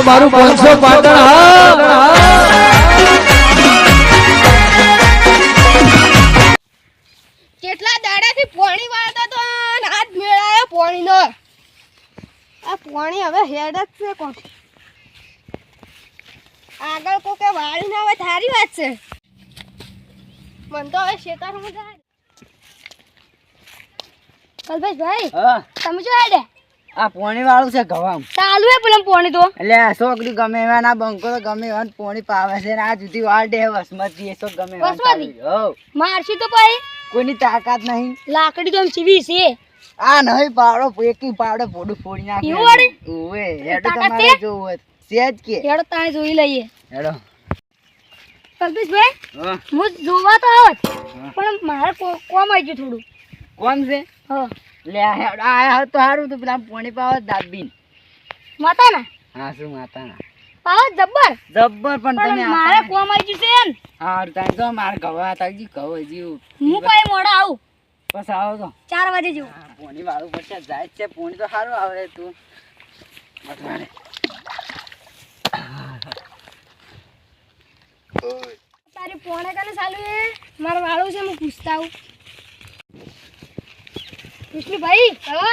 આ મારું પાંચસો પાટણ હા કેટલા દાડાથી પોણી વાળતો તો હાથ મેળાયો પોણીનો. આ પોણી હવે હેડ જ છે કોણ? આગળ કોકે વાળીને હવે થારી વાત છે. મન તો હવે શેતારમાં જાય કલ્પેશભાઈ ભાઈ તમે જો હેડે આ પોણી વાળું છે ગવામ. ચાલુ હે પેલા પોણી તો. એટલે છોકરી ગમે એવા ના બંકો તો ગમે એવા પોણી પાવે છે ને આ જુદી વાર ડે વસમતી એ તો ગમે વસમતી? મારશી તો ભાઈ કોઈની તાકાત નહીં. લાકડી તો ચીવી છે આ નહીં પાવડો એકી પાવડો પોડું ફોડી નાખે? ઓવે હેડ તમારે જોવું હોય સેજ કે. હેડ તાણે જોઈ લઈએ. હેડો. કલ્પેશભાઈ હા. હું જોવા તો આવત પણ મારે કોમ આવી ગયું થોડું. કોમ છે? લે આ તો સારું તું પેલા પોણી પાવે દાબીન. માતા ના હા શું માતાના? પાવ જબ્બર? જબ્બર પણ તમે મારે. કોમ આવી છે ને હારું તાણ તો મારે ગવા તાજી કહો જીવ હું પાઈ મોડા આવું. બસ આવો તો. ચાર વાગે જેવું. પોણી વાળું પડશે જાય છે પોણી તો સારું આવે તું. તારી પોણે કાલે ચાલુ એ મારું વાળું છે હું પૂછતા આવું. વિષ્ણુભાઈ હવે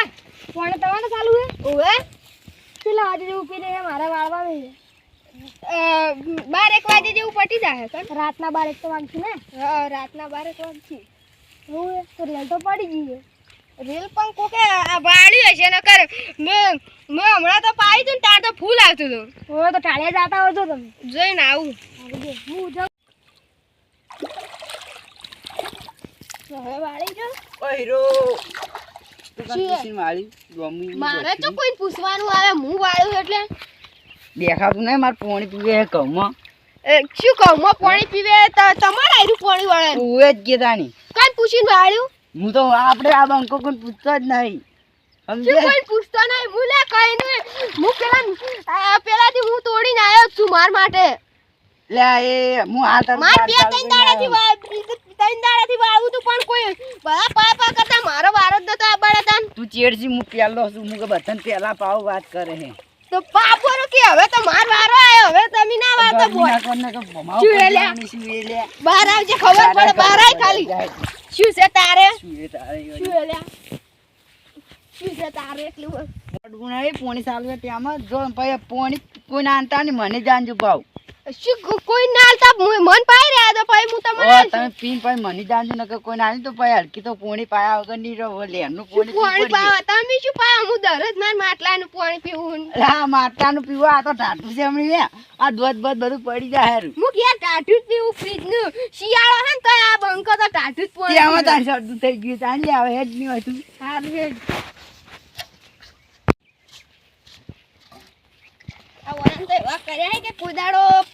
ફોન તમારે ચાલુ છે? ઓવે? કેટલા વાગે જેવું પી રહે? મારા વાળવા છે બાર એક વાગે જેવું પટી જાય રાતના બાર એક તો વાગશે ને? હા રાતના બાર એક વાગશે. એવું તો રેલ તો પડી ગઈ રેલ પણ કોકે આ વાળી હશે ને કર મેં મેં હમણાં તો પાઈ તું ને ત્યાં તો ફૂલ આવતું હતું. હવે તો ટાળિયા જતા હતો તો તમે. જોઈને આવું. હું જાઉં. હવે વાળી જો ઓ મારે તો કોઈ પૂછવાનું આવે હું વાળું એટલે? દેખાતું નહીં મારે પોણી પીવે હે એ, શું કહું પાણી પીવે? તમારે આયરું પાણી વાળે તું જ કે તાણી કઈ પૂછીને વાળ્યું? હું તો આપણે આ બંકો કોઈ પૂછતો જ નહીં. કોઈ પૂછતો નહીં? હું લે કઈ નહીં. હું પેલા આ પેલાથી હું તોડીને આવ્યો છું માર માટે. લે એ હું આ તારું માર બે ત્રણ દાડાથી. ત્રણ દાડાથી વાળું તું પણ કોઈ બધા પા પા કરતા મારો વારો જ નતો આ બળે તું ચેડજી હું લો છું હું કે બધાને પહેલા પાવ વાત કરે હે. તો પાપોરો કે હવે તો માર વારો આવ્યો હવે તમે ના વાતો બોલ. શું એ લે? શું એ લે? બહાર આવજે ખબર પડે બહાર આય ખાલી. શું છે તારે? શું એ તારે? એ શું શું છે તારે એટલું? બોલ. પોણી ચાલુ ત્યાંમાં. જો પછી પોણી કોઈ નાનતા ને મને જાણજો ભાવ શું કોઈ ના તો મન પાઈ રહ્યા તો પછી હું તમને ઓ તમે પીન પછી મને જાણજો કે કોઈ નાની તો પછી હલકી તો પોણી પાયા વગરની રહો લેરનું શું પોણી પાણી પાવા તમે શું પાયા હું દરજ માર માટલાનું પોણી પીવું હા માટલાનું પીવું આ તો ટાટું છે હમણાં લે. આ દોધ બધ બધું પડી જાય હારું. હું કે ટાઢું જ પીવું ફ્રીજનું શિયાળો હે ને તો આ બંકો તો ટાઢું જ પોણી પીવે. તાર શરદું થઈ ગયું તાણ લે હવે હેડ નહીં હતું હારું હેડ. વરણ તો એવા કર્યા કે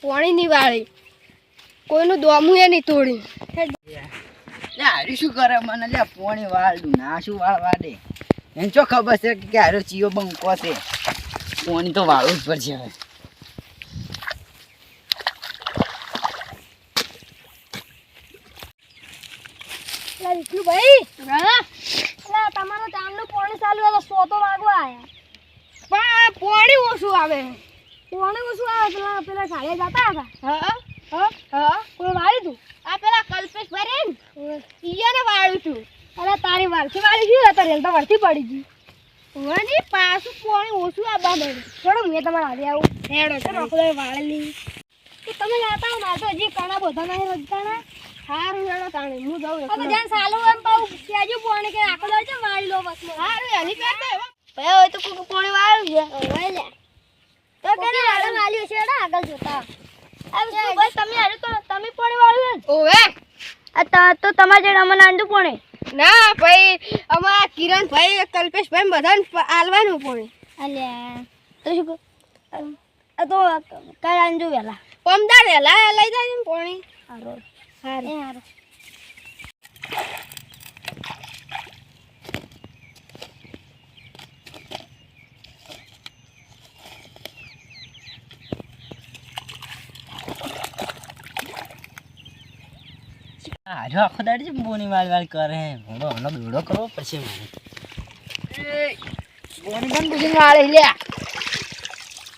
પાણી વાળી કોઈનું દોમું એ નહીં તોડી. હારી શું કરે મને? લે પોણી વાળું ના શું વાળવા દે? એને ચો ખબર છે કે હારો ચિયો બંકો છે? પોણી તો વાળું જ પડશે હવે. અલા વિષ્ણુભાઈ તમારું તમારો પોણી ચાલુ હતો સો તો વાગવા આવ્યા પણ પોણી ઓછું આવે. પાણી કશું આવે? પેલા પેલા સાડે જતા હતા. હા હા હા કોઈ વાળી તું? આ પેલા કલ્પેશ ભરે ને. ઈયાને વાળ્યું તું. અરે તારી વાળથી વાળી ગયું હતા રેલ તો વળતી પડી ગઈ. નહીં પાછું પાણી ઓછું આવવા મળ્યું થોડું મેં તમારે હારે આવું. હેડો તો રોકડો વાળેલી. તો તમે જાતા હો મારે તો હજી ઘણા બધા નહીં રોજતા સારું હેડો તાણે હું જાઉં હવે જ્યાં સાલું એમ પાઉં ત્યાં પાણી કે આખો છે વાળી લો બસ સારું એની કરતા ભાઈ હોય તો કોઈ વાળું વાળ્યું છે? હવે લે. તો કેને આગળ વાળ્યું છે એડા આગળ જોતા. બસ તમે હારે તો તમે પોણે વાળ્યું ને ઓવે. આ તો તમારે જેડા મને આંદુ પોણે. ના ભાઈ અમારા કિરણ ભાઈ કલ્પેશ ભાઈ બધાને આલવાનું પોણે. અલ્યા તો શું આ તો કાલ આંજુ વેલા. પમદાર વેલા લઈ જાય ને પાણી. હારો. હારો. હારો આખો દાડી છે બોની વાળ વાળ કરે હે ઘણો ઘણો દોડો કરવો પડશે મારે. બોની પણ પૂછીને વાળે લે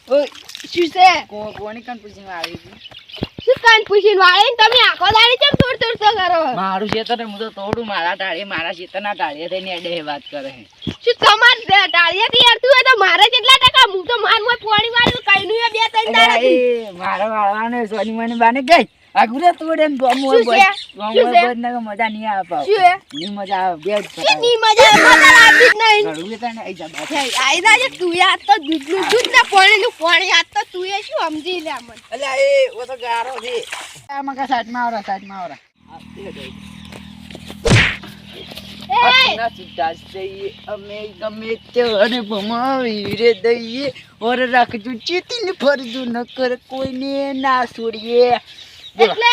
ઓય શું છે? કો- બોની કાન પૂછીને વાળે શું કાન પૂછીને વાળે ને તમે આખો દાડી કેમ તોડ તોડ તો કરો મારું ખેતર હું તો તોડું મારા ટાળીએ મારા ખેતરના ટાળીએ થઈને અડે વાત કરે છે. શું તમાર ટાળિયા થી યાર હોય તો મારે કેટલા ટકા હું તો માર મોય પોણી વાળું કઈનું બે ત્રણ દાડા મારા વાળવાને સોની મને બાને ગઈ આગુરે તોડે ને ગોમું શું છે? શું છે? બંધ મજા નહીં આવે પાછું. શું હે? ની મજા આવે બે જ ની મજા મજા આવતી જ નહીં ઘડું લેતા આઈ જા બાપ. છે, આઈ જાજે તું યાર તો દૂધનું દૂધ ને પાણીનું પાણી આ તો તું એ શું સમજી લે મને અલ્યા એ ઓ તો ગારો છે આવરા આ. આપના જઈએ અમે ગમે ત્યારે ભમાવી રે દઈએ ઓર રાખજો ચેતીને ફરજો ન કર કોઈને ના છોડીએ. એટલે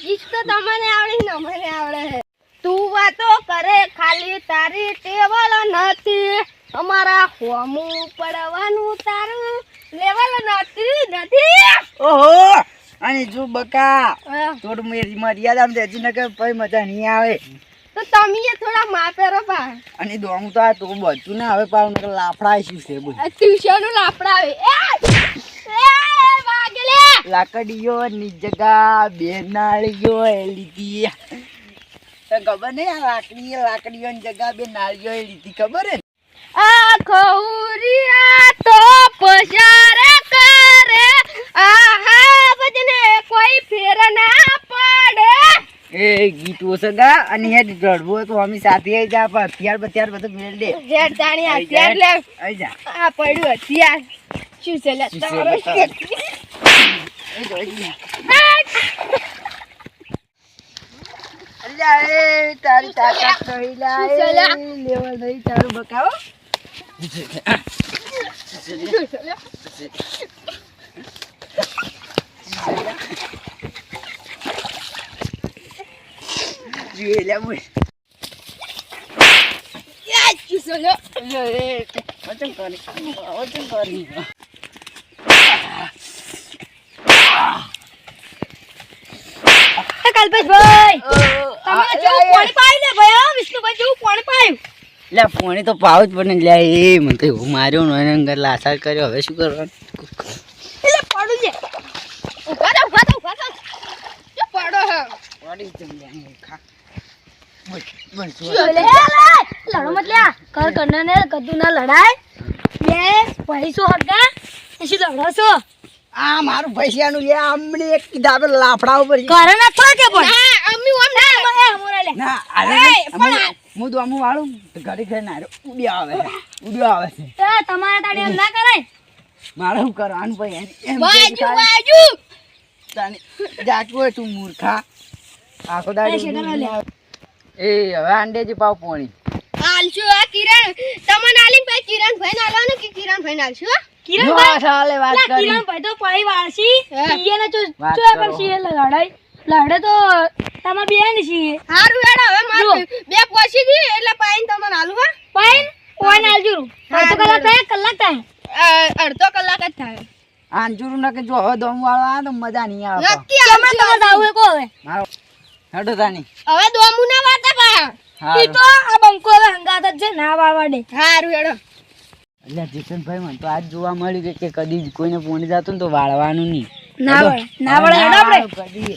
ગીત તો તમને આવડે ને મને આવડે. તું વાતો કરે ખાલી તારી ટેવલ નથી. અમારા હોમું પડવાનું તારું લેવલ નથી નથી. ઓહો અને જો બકા. થોડું મેરી મર્યાદામાં રહેજી ન કે પછી મજા નહીં આવે. તો તમે થોડા થોડા માપેરો પા અને દોમું તો આ તો બધું ના હવે પાવ લાફડા આવી છે બોલ ટ્યુશન લાફડા આવે. લાકડીઓ ની જગા બેનાળીઓ લીધી. ખબર નહીં આ લાકડી લાકડીઓ ની જગા બે નાળીઓ લીધી ખબર હે? ને? આ ખૌરિયા તો પસાર કરે. આહા બજને કોઈ ફેર ના પડે. એ ગીતો સગા અને તો અમે સાથે આઈ જા પણ હથિયાર બથિયાર બધું મેળ દે. હેડ તાણી હથિયાર લે. આઈ જા. આ પડ્યું હથિયાર શું છે લે તારો તારી તાકાત નહીં લા, નહીં તારું બકાવો. આ શું છે લે? કલ્પેશભાઈ તમે જેવું પાણી પાયું ને ભાઈ વિષ્ણુભાઈ જેવું પાણી પાયું. લે પોણી તો પાવ જ પડે લે એ મને તો એવું માર્યો ને અંદર લાસાર કર્યો હવે શું કરવાનું? એટલે પડું છે. ઊભા થા ઊભા થા ઊભા થા જો પડો હે. પડી જમ લે, ખા. બોલ, બોલ, શું શું લે લડો મત લ્યા કર કરના ને કદુ ના લડાય બે પૈસો હગા. શું લડો છો? આ મારું પૈસાનું લે અમને એક કીધા આપણે લાફડા ઉપર કરે ના તો કે પણ? ના અમ્મી ઓમ ના એ હમરા લે ના અરે હું- પણ- હું તો અમુ વાળું ઘડી ઘડી ના ઉડી આવે ઉડી ઉડ્યો આવે છે. એ તમારે તાડે એમ ના કરાય? મારે શું કરવાનું ભાઈ? એમ- એમ બાજુ બાજુ! તને જાતું હોય તું મૂર્ખા. આખો દાડી? ના. એ હવે અંડેજી પાવ પોણી. આલશું આ કિરણ. તમને આલી ભાઈ કિરણ ભાઈ નાલવાનું કે કિરણ ભાઈ નાલશું કિરણ સાલે વાત કરી. ભાઈ તો પાઈ વાળશી ઈયને ચો ચો કરો. કરશી લડાઈ. લડે તો તમાર બે છીએ હારું હેડ હવે માર બે પોસી દી એટલે પાઈન તમને આલુ હા? પાઈન ઓન આલજુ અડધો કલાક થાય કલાક થાય? અડધો કલાક જ થાય. આંજુરું ના કે જો હવે દમ વાળો તો મજા નહીં આવે. નક્કી અમે તમે જાવ કો હવે? મારો તાની. હવે દોમુ ના વાતા પા. ઈ તો આ બંકો હવે હંગાત જ છે ના વાવાડે. હારું હેડો. એટલે જીતનભાઈ મને તો આજ જોવા મળ્યું કે- કે કદી કોઈને પોણી જતું ને તો વાળવાનું નહીં. ના વળે ના વળે કદી